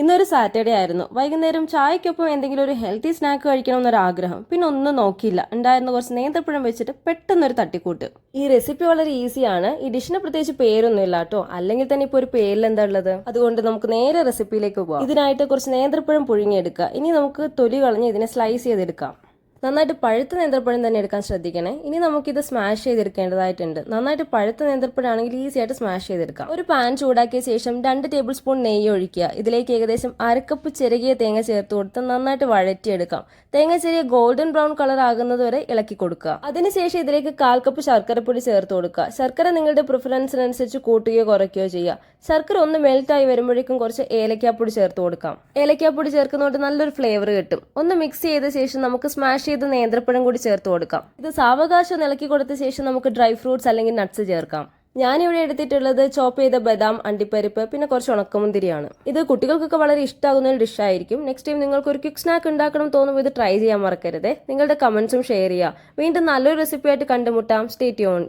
ഇന്നൊരു സാറ്റർഡേ ആയിരുന്നു. വൈകുന്നേരം ചായക്കൊപ്പം എന്തെങ്കിലും ഒരു ഹെൽത്തി സ്നാക്ക് കഴിക്കണം എന്നൊരു ആഗ്രഹം പിന്നെ ഒന്നും നോക്കിയില്ല. ഉണ്ടായിരുന്ന കുറച്ച് നേന്ത്രപ്പഴം വെച്ചിട്ട് പെട്ടെന്നൊരു തട്ടിക്കൂട്ട്. ഈ റെസിപ്പി വളരെ ഈസിയാണ് ഈ ഡിഷിന് പ്രത്യേകിച്ച് പേരൊന്നും ഇല്ല കേട്ടോ അല്ലെങ്കിൽ തന്നെ ഇപ്പോൾ ഒരു പേരിൽ എന്താ ഉള്ളത്? അതുകൊണ്ട് നമുക്ക് നേരെ റെസിപ്പിയിലേക്ക് പോകാം ഇതിനായിട്ട് കുറച്ച് നേന്ത്രപ്പഴം പുഴുങ്ങിയെടുക്കുക. ഇനി നമുക്ക് തൊലി കളഞ്ഞ് ഇതിനെ സ്ലൈസ് ചെയ്തെടുക്കാം. നന്നായിട്ട് പഴുത്ത നേന്ത്രപ്പഴം തന്നെ എടുക്കാൻ ശ്രദ്ധിക്കണേ. ഇനി നമുക്കിത് സ്മാഷ് ചെയ്തെടുക്കേണ്ടതായിട്ടുണ്ട്. നന്നായിട്ട് പഴുത്ത നേന്ത്രപ്പഴമാണെങ്കിൽ ഈസി ആയിട്ട് സ്മാഷ് ചെയ്തെടുക്കാം. ഒരു പാൻ ചൂടാക്കിയ ശേഷം രണ്ട് ടേബിൾ സ്പൂൺ നെയ്യ് ഒഴിക്കുക. ഇതിലേക്ക് ഏകദേശം അരക്കപ്പ് ചെറുകിയ തേങ്ങ ചേർത്ത് കൊടുത്ത് നന്നായിട്ട് വഴറ്റിയെടുക്കാം. തേങ്ങ ചെറിയ ഗോൾഡൻ ബ്രൗൺ കളർ ആകുന്നത് വരെ ഇളക്കി കൊടുക്കുക. അതിനുശേഷം ഇതിലേക്ക് കാൽ കപ്പ് ശർക്കരപ്പൊടി ചേർത്ത് കൊടുക്കുക. ശർക്കര നിങ്ങളുടെ പ്രിഫറൻസിനനുസരിച്ച് കൂട്ടുകയോ കുറയ്ക്കുകയോ ചെയ്യുക. ശർക്കര ഒന്ന് മെൽറ്റായി വരുമ്പോഴേക്കും കുറച്ച് ഏലക്കാപ്പൊടി ചേർത്ത് കൊടുക്കാം. ഏലക്കാപ്പൊടി ചേർക്കുന്നതുകൊണ്ട് നല്ലൊരു ഫ്ലേവർ കിട്ടും. ഒന്ന് മിക്സ് ചെയ്ത ശേഷം നമുക്ക് സ്മാഷ് ചെയ്ത് നേന്ത്രപ്പഴം കൂടി ചേർത്ത് കൊടുക്കാം. ഇത് സാവകാശം ഇളക്കി കൊടുത്ത ശേഷം നമുക്ക് ഡ്രൈ ഫ്രൂട്ട്സ് അല്ലെങ്കിൽ നട്ട്സ് ചേർക്കാം. ഞാനിവിടെ എടുത്തിട്ടുള്ളത് ചോപ്പ് ചെയ്ത ബദാം അണ്ടിപ്പരിപ്പ് പിന്നെ കുറച്ച് ഉണക്കമുന്തിരിയാണ്. ഇത് കുട്ടികൾക്കൊക്കെ വളരെ ഇഷ്ടമാകുന്ന ഒരു ഡിഷായിരിക്കും നെക്സ്റ്റ് ടൈം നിങ്ങൾക്ക് ഒരു ക്വിക്ക് സ്നാക്ക് ഉണ്ടാക്കണം തോന്നുമ്പോൾ ഇത് ട്രൈ ചെയ്യാൻ മറക്കരുത്. നിങ്ങളുടെ കമന്റ്സും ഷെയർ ചെയ്യുക. വീണ്ടും നല്ലൊരു റെസിപ്പി ആയിട്ട് കണ്ടുമുട്ടാം. Stay tuned